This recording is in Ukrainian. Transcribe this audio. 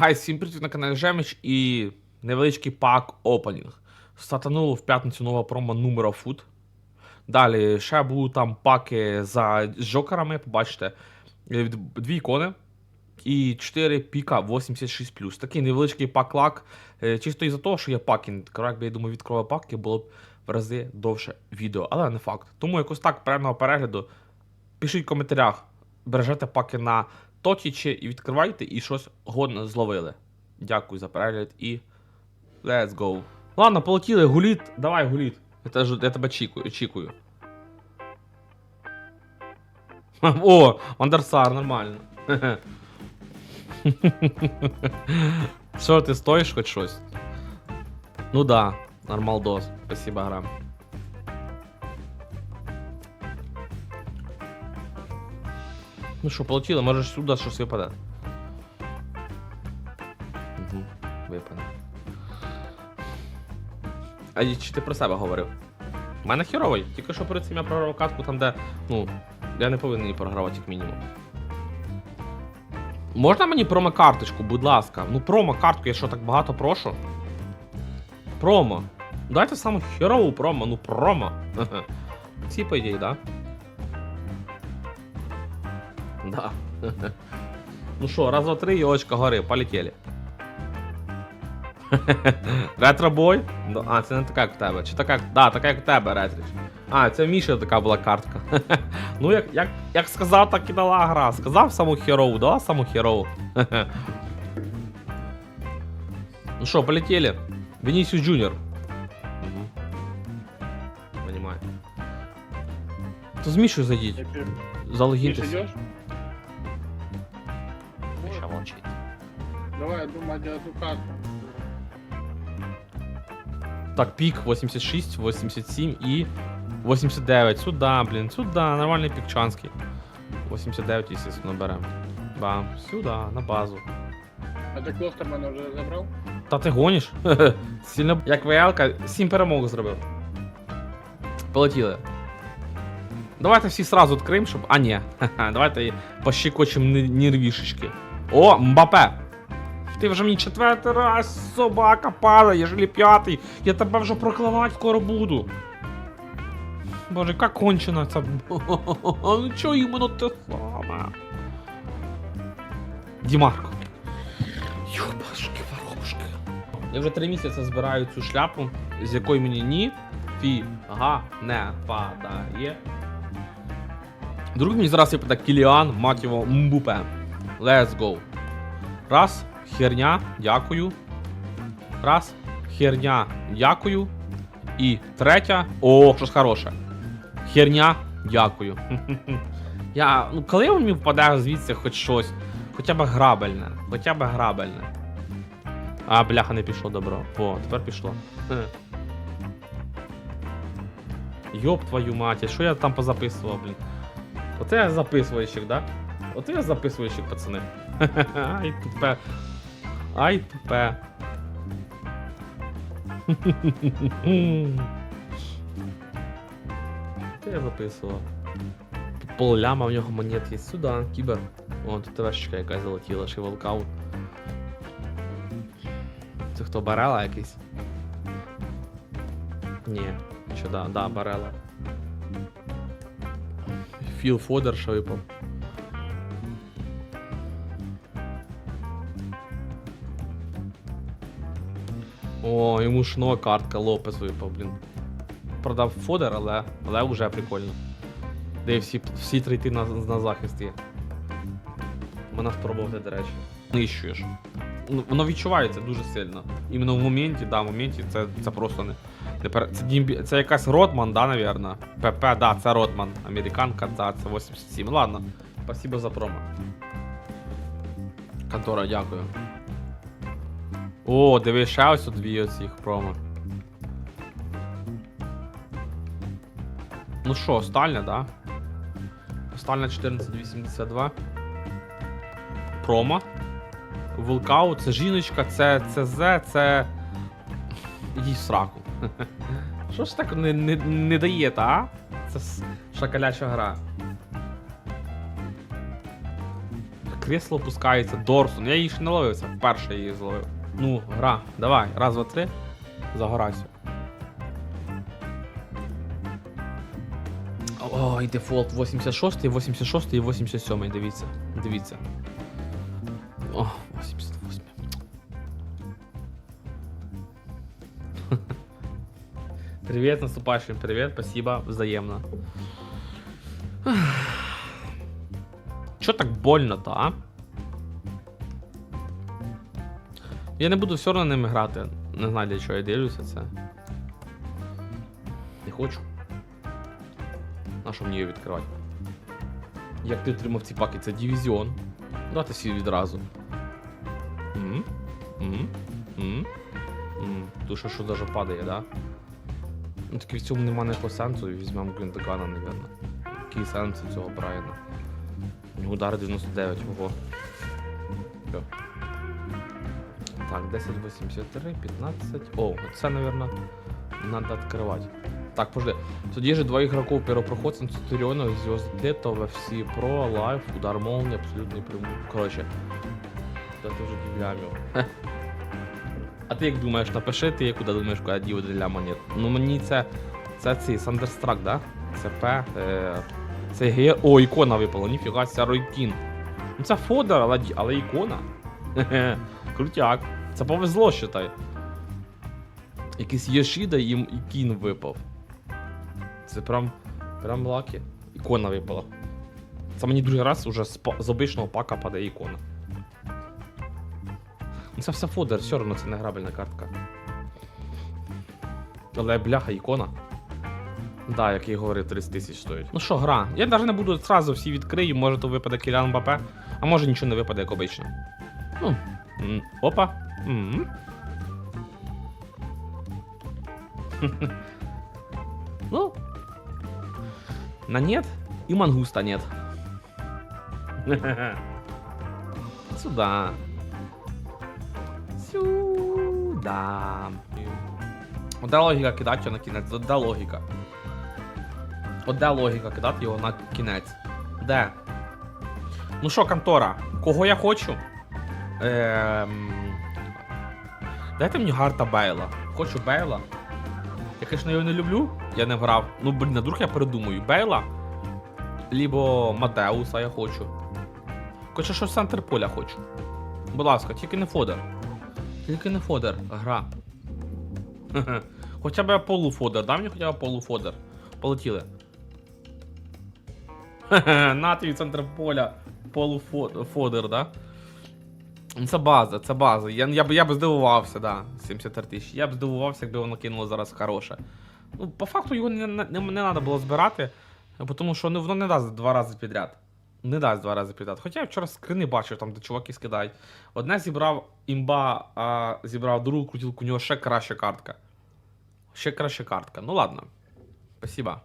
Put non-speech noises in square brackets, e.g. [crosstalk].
Гай, всім привіт на каналі Жеміч і невеличкий пак опенінг. Статануло в п'ятницю нова промо Numero Food. Далі ще будуть там паки за джокерами, побачите. Е, Дві ікони і 4 піка 86. Такий невеличкий пак-лак. Е, Чисто із-за того, що є паки. Якби я думаю, відкривав паки, було б в рази довше відео, але не факт. Тому якось так приємного перегляду. Пишіть в коментарях, бережете паки на точічі і відкривайте, і щось годне зловили. Дякую за перегляд і let's go. Ладно, полетіли, гуліт, давай гуліт. Я, теж, я тебе чекаю, очікую. О, Андерсар, нормально. Що, ти стоїш хоч щось? Ну да, нормалдос. Спасибо, грам. Ну що, полетіли, може сюди щось випаде. Угу, випаде. А чи ти про себе говорив? У мене херовий, тільки що перед цим я програв катку там, де, ну, я не повинен її програвати як мінімум. Можна мені промо-карточку, будь ласка? Ну, промо-картку, я що так багато прошу? Промо. Дайте саму херову промо, ну промо. [laughs] Ці, по ідеї, да? [laughs] Да. Ну що, раз, два, три, і очка гори, полетіли. [laughs] Ретробой? Да, А, це не така, як в тебе. Чи така. Да, така, як в тебе, Ретріч. А, це в Міші така була картка. [laughs] ну, як, як, як сказав, так і дала гра. Сказав саму херову, дала саму херову. ну що, полетіли. Вінісіус Джуніор. Понимаю. То з Мішою зайдіть. Залогіньтесь. Давай, я думаю, одну карту. Так, пік 86, 87 і 89. Сюда, блін, сюда, нормальний пікчанський. 89, естественно, беремо. Бам, сюда, на базу. А ты Клостермана уже забрал? Та ти гониш? [laughs] Сильно. Як ВЛК, 7 перемог зробив. Полетіли. Давайте всі сразу відкриємо, щоб. А, ні. [laughs] Давайте пощекочемо нервішечки. О, Мбапе! Ти вже мені четвертий раз, собака падає, жилі п'ятий. Я тебе вже прокламати скоро буду. Боже, як кончено це. [laughs] Ну чого іменно те саме? Дімарко. Йобашки, воробушки. Я вже три місяці збираю цю шляпу, з якої мені ні фіга не падає. Друг мені зараз випаде Кіліан, мать його, Мбупе. Let's go. Раз, херня, дякую. Раз, херня, дякую. І третя. О, щось хороше. Херня, дякую. [laughs] Я. Ну, коли мені впаде звідси хоч щось. Хоча б грабельне. Хоча б грабельне. А, бляха, не пішло добро. О, тепер пішло. Хе. Йоп твою мать, що я там позаписував, блін? Оце я записувальщик, да? Оце я записувальщик, пацани. [laughs] Ай, тупе. Ай, тупе. Це я записував. Полляма в нього монет є. Сюди, кібер. О, тут ТВшечка якась залетіла, ще волкаут. Це хто барела якийсь? Ні, що да, да, барела. Філ Фодер що О, йому шно картка Лопес випав, блін. Продав Фодер, але, але вже прикольно. Де всі, всі трейти на, на захист є. Вона спробувати, до речі. Нищуєш. Ну, Воно відчувається дуже сильно. Іменно в моменті, да, в моменті це, це просто не. не пер- Це, це якась Ротман, да, навірно? ПП, да, це Ротман. Американка, да, це 87. Ладно. Спасибо за промо. Контора, дякую. О, диви, ще ось дві оцих промо. Ну що, стальня, да? Стальня 1482. Промо. Вулкау, це жіночка, це ЦЗ, це. Їй сраку. [laughs] Що ж так не, не, не дає, та? а? Це шакаляча гра. кресло опускається, Дорсон. Я її ще не ловився, вперше її зловив. Ну, гра, давай, раз, два, три. Загорайся. Ой, дефолт 86, 86 і 87, дивіться. Дивіться. О, 88. Привет, наступающим привет, спасибо, взаимно. Чё так больно-то, а? Я не буду все одно ними грати. Не знаю для чого я дивлюся це. Не хочу. На що мені її відкривати? Як ти отримав ці паки? Це дивізіон. Давайте всі відразу. М? М? М? М. Тут що, даже падає, да? Ну таки в цьому нема ніякого сенсу, візьмемо Гвинтагана, напевно. Який сенс цього Брайана? У нього удар 99, ого. Так, 1083, 15. О, це, наверное, надо открывать. Так, подожди. Тоді же два игроков первопроходца Центуриона, звезд лета, FC Pro, Live, удар молнии, абсолютный прямой. Короче, це ти вже дівлямів. А ти як думаєш, напиши ти, куди думаєш, куди дів для монет. Ну мені це. Це ці Сандерстрак, да? Це П. Е, це Г. О, ікона випала, ніфіга, це Ройтін. Ну це Фодор, але, але ікона. Крутяк. Це повезло, считай. Якийсь Єшіда і, і кін випав. Це прям. Прям лакі. Ікона випала. Це мені другий раз уже з, з обичного пака падає ікона. Ну, Це все фодер, все одно це не грабельна картка. Але бляха, ікона. Да, як я говорив, 30 тисяч стоїть. Ну що, гра. Я навіть не буду зразу всі відкрию, може то випаде Кілян Мбапе, а може нічого не випаде, як обично. Ну. Опа. [laughs] М. Ну. На нет и мангуста нет. [laughs] Сюда. Сюда. От де логіка кидати його на кінець? От де логіка? От де логіка кидати його на кінець? Де? Ну що, контора, кого я хочу? Ем... Дайте мені Гарта Бейла. Хочу Бейла. Я, конечно, його не люблю, я не грав. Ну, блін, на друг я передумаю. Бейла. Либо Матеуса я хочу. Хоча що з центр поля хочу. Будь ласка, тільки не Фодер. Тільки не Фодер, гра. [laughs] Хоча б я полуфодер, дай мені хоча б полуфодер. Полетіли. [laughs] На твій центр поля полуфодер, да? Ну, Це база, це база. Я, я, б, я б здивувався, да. 73 тисячі. Я б здивувався, якби воно кинуло зараз хороше. Ну, по факту його не, не, не, треба було збирати, тому що ну, воно не дасть два рази підряд. Не дасть два рази підряд. Хоча я вчора скрини бачив, там, де чуваки скидають. Одне зібрав імба, а зібрав другу крутілку, у нього ще краща картка. Ще краща картка. Ну ладно. Спасибо.